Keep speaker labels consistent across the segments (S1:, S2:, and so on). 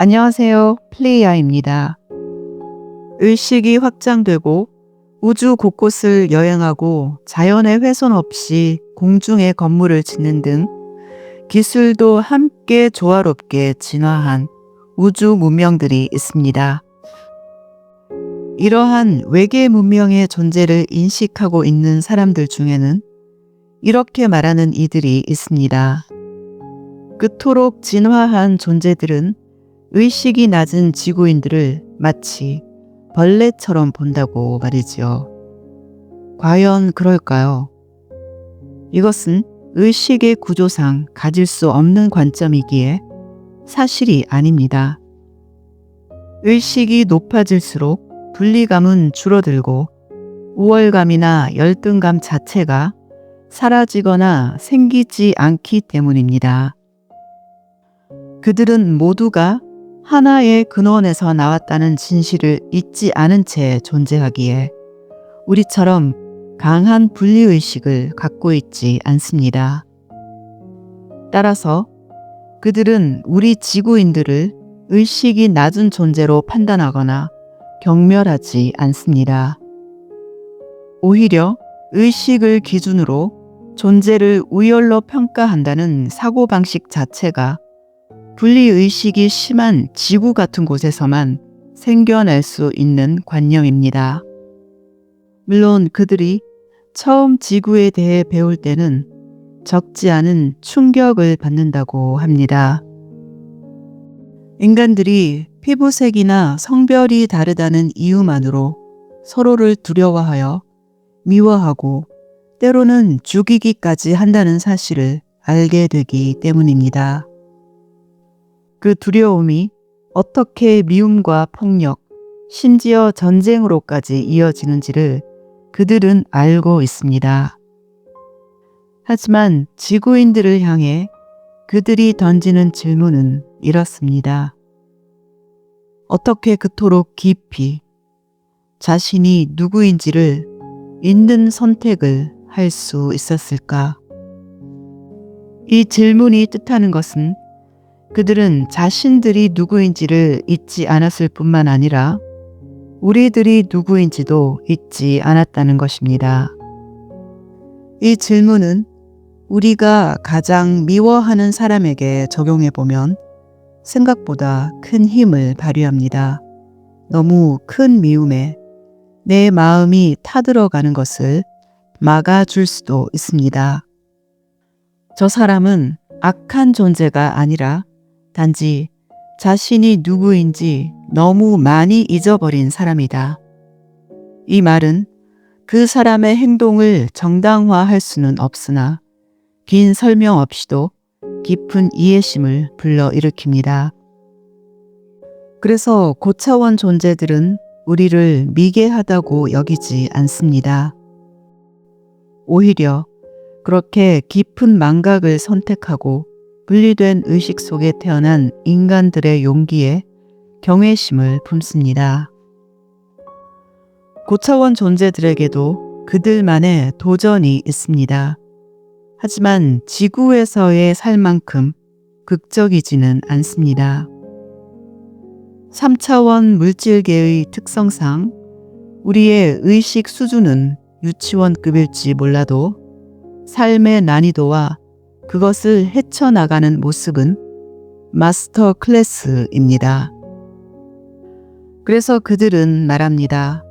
S1: 안녕하세요. 플레이아입니다. 의식이 확장되고 우주 곳곳을 여행하고 자연의 훼손 없이 공중에 건물을 짓는 등 기술도 함께 조화롭게 진화한 우주 문명들이 있습니다. 이러한 외계 문명의 존재를 인식하고 있는 사람들 중에는 이렇게 말하는 이들이 있습니다. 그토록 진화한 존재들은 의식이 낮은 지구인들을 마치 벌레처럼 본다고 말이지요. 과연 그럴까요? 이것은 의식의 구조상 가질 수 없는 관점이기에 사실이 아닙니다. 의식이 높아질수록 분리감은 줄어들고 우월감이나 열등감 자체가 사라지거나 생기지 않기 때문입니다. 그들은 모두가 하나의 근원에서 나왔다는 진실을 잊지 않은 채 존재하기에 우리처럼 강한 분리의식을 갖고 있지 않습니다. 따라서 그들은 우리 지구인들을 의식이 낮은 존재로 판단하거나 경멸하지 않습니다. 오히려 의식을 기준으로 존재를 우열로 평가한다는 사고방식 자체가 분리의식이 심한 지구 같은 곳에서만 생겨날 수 있는 관념입니다. 물론 그들이 처음 지구에 대해 배울 때는 적지 않은 충격을 받는다고 합니다. 인간들이 피부색이나 성별이 다르다는 이유만으로 서로를 두려워하여 미워하고 때로는 죽이기까지 한다는 사실을 알게 되기 때문입니다. 그 두려움이 어떻게 미움과 폭력, 심지어 전쟁으로까지 이어지는지를 그들은 알고 있습니다. 하지만 지구인들을 향해 그들이 던지는 질문은 이렇습니다. 어떻게 그토록 깊이 자신이 누구인지를 있는 선택을 할 수 있었을까? 이 질문이 뜻하는 것은 그들은 자신들이 누구인지를 잊지 않았을 뿐만 아니라 우리들이 누구인지도 잊지 않았다는 것입니다. 이 질문은 우리가 가장 미워하는 사람에게 적용해 보면 생각보다 큰 힘을 발휘합니다. 너무 큰 미움에 내 마음이 타들어가는 것을 막아줄 수도 있습니다. 저 사람은 악한 존재가 아니라 단지 자신이 누구인지 너무 많이 잊어버린 사람이다. 이 말은 그 사람의 행동을 정당화할 수는 없으나 긴 설명 없이도 깊은 이해심을 불러일으킵니다. 그래서 고차원 존재들은 우리를 미개하다고 여기지 않습니다. 오히려 그렇게 깊은 망각을 선택하고 분리된 의식 속에 태어난 인간들의 용기에 경외심을 품습니다. 고차원 존재들에게도 그들만의 도전이 있습니다. 하지만 지구에서의 살만큼 극적이지는 않습니다. 3차원 물질계의 특성상 우리의 의식 수준은 유치원급일지 몰라도 삶의 난이도와 그것을 헤쳐나가는 모습은 마스터 클래스입니다. 그래서 그들은 말합니다.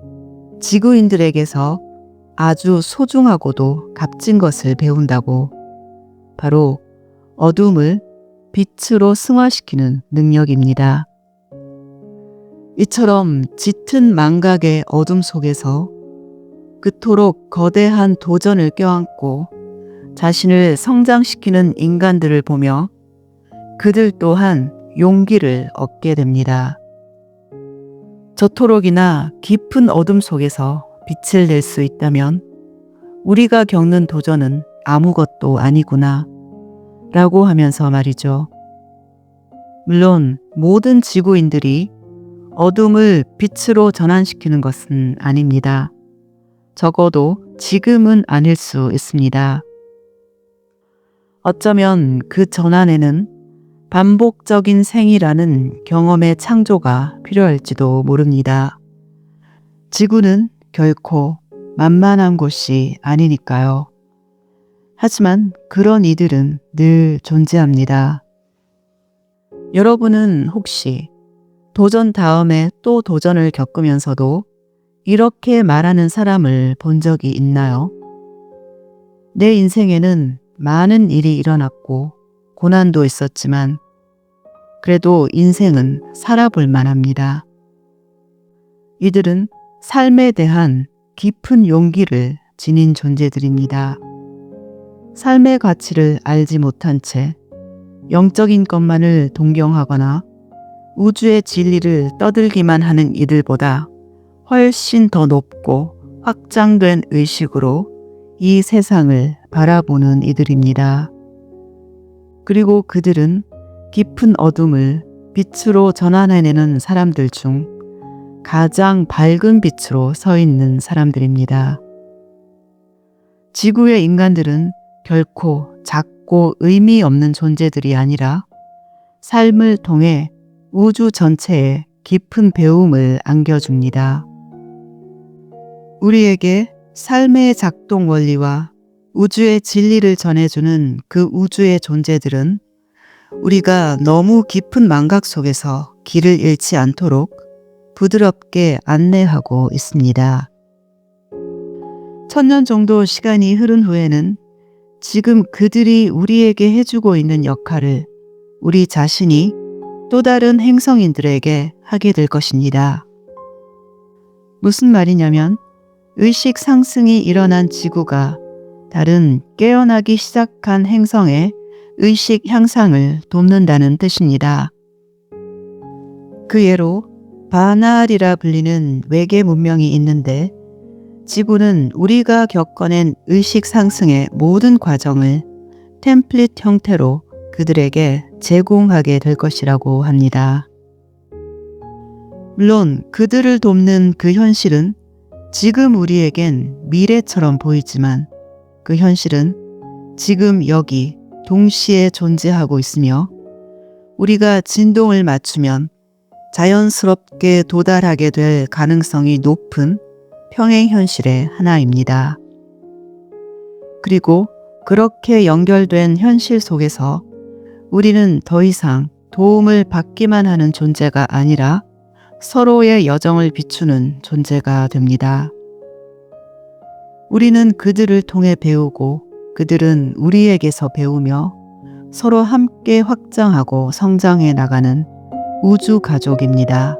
S1: 지구인들에게서 아주 소중하고도 값진 것을 배운다고. 바로 어둠을 빛으로 승화시키는 능력입니다. 이처럼 짙은 망각의 어둠 속에서 그토록 거대한 도전을 껴안고 자신을 성장시키는 인간들을 보며 그들 또한 용기를 얻게 됩니다. 저토록이나 깊은 어둠 속에서 빛을 낼 수 있다면 우리가 겪는 도전은 아무것도 아니구나 라고 하면서 말이죠. 물론 모든 지구인들이 어둠을 빛으로 전환시키는 것은 아닙니다. 적어도 지금은 아닐 수 있습니다. 어쩌면 그 전환에는 반복적인 생이라는 경험의 창조가 필요할지도 모릅니다. 지구는 결코 만만한 곳이 아니니까요. 하지만 그런 이들은 늘 존재합니다. 여러분은 혹시 도전 다음에 또 도전을 겪으면서도 이렇게 말하는 사람을 본 적이 있나요? 내 인생에는 많은 일이 일어났고 고난도 있었지만 그래도 인생은 살아볼 만합니다. 이들은 삶에 대한 깊은 용기를 지닌 존재들입니다. 삶의 가치를 알지 못한 채 영적인 것만을 동경하거나 우주의 진리를 떠들기만 하는 이들보다 훨씬 더 높고 확장된 의식으로 이 세상을 바라보는 이들입니다. 그리고 그들은 깊은 어둠을 빛으로 전환해내는 사람들 중 가장 밝은 빛으로 서 있는 사람들입니다. 지구의 인간들은 결코 작고 의미 없는 존재들이 아니라 삶을 통해 우주 전체에 깊은 배움을 안겨줍니다. 우리에게 삶의 작동 원리와 우주의 진리를 전해주는 그 우주의 존재들은 우리가 너무 깊은 망각 속에서 길을 잃지 않도록 부드럽게 안내하고 있습니다. 천년 정도 시간이 흐른 후에는 지금 그들이 우리에게 해주고 있는 역할을 우리 자신이 또 다른 행성인들에게 하게 될 것입니다. 무슨 말이냐면 의식 상승이 일어난 지구가 다른 깨어나기 시작한 행성의 의식 향상을 돕는다는 뜻입니다. 그 예로 바나알이라 불리는 외계 문명이 있는데 지구는 우리가 겪어낸 의식 상승의 모든 과정을 템플릿 형태로 그들에게 제공하게 될 것이라고 합니다. 물론 그들을 돕는 그 현실은 지금 우리에겐 미래처럼 보이지만 그 현실은 지금 여기 동시에 존재하고 있으며 우리가 진동을 맞추면 자연스럽게 도달하게 될 가능성이 높은 평행 현실의 하나입니다. 그리고 그렇게 연결된 현실 속에서 우리는 더 이상 도움을 받기만 하는 존재가 아니라 서로의 여정을 비추는 존재가 됩니다. 우리는 그들을 통해 배우고 그들은 우리에게서 배우며 서로 함께 확장하고 성장해 나가는 우주 가족입니다.